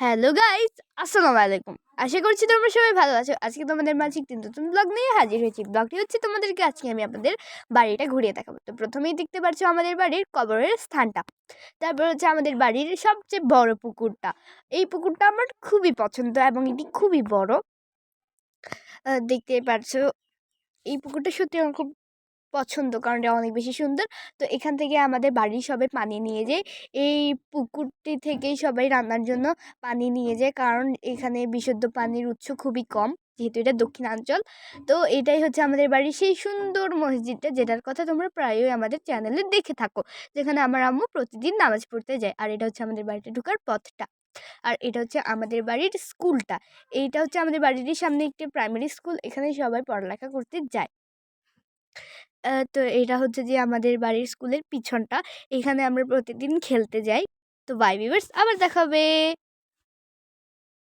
Hello guys আসসালামু আলাইকুম আশা করছি তোমরা সবাই ভালো আছো। আজকে তোমাদের মাঝে একটি নতুন ব্লগ নিয়ে হাজির হয়েছি। ব্লগটি হচ্ছে তোমাদেরকে আজকে আমি আপনাদের বাড়িটা ঘুরিয়ে দেখাবো। তো প্রথমেই দেখতে পাচ্ছ আমাদের বাড়ির কবরের স্থানটা। তারপর হচ্ছে আমাদের বাড়ির সবচেয়ে বড় পুকুরটা। এই পুকুরটা আমার খুবই পছন্দ এবং এটি খুবই বড়। আহ, দেখতেই পাচ্ছ এই পুকুরটা সত্যি আমার খুব পছন্দ কারণ এটা অনেক বেশি সুন্দর। তো এখান থেকে আমাদের বাড়ির সবাই পানি নিয়ে যায়। এই পুকুরটি থেকেই সবাই রান্নার জন্য পানি নিয়ে যায় কারণ এখানে বিশুদ্ধ পানির উৎস খুবই কম, যেহেতু এটা দক্ষিণাঞ্চল। তো এটাই হচ্ছে আমাদের বাড়ির সেই সুন্দর মসজিদটা যেটার কথা তোমরা প্রায়ই আমাদের চ্যানেলে দেখে থাকো, যেখানে আমার আম্মু প্রতিদিন নামাজ পড়তে যায় আর এটা হচ্ছে আমাদের বাড়িতে ঢোকার পথটা। আর এটা হচ্ছে আমাদের বাড়ির স্কুলটা। এইটা হচ্ছে আমাদের বাড়ির সামনে একটি প্রাইমারি স্কুল এখানে সবাই পড়ালেখা করতে যায়। তো এটা হচ্ছে যে আমাদের বাড়ির স্কুলের পিছনটা। এখানে আমরা প্রতিদিন খেলতে যাই। তো বাই বিভার্স আবার দেখা হবে।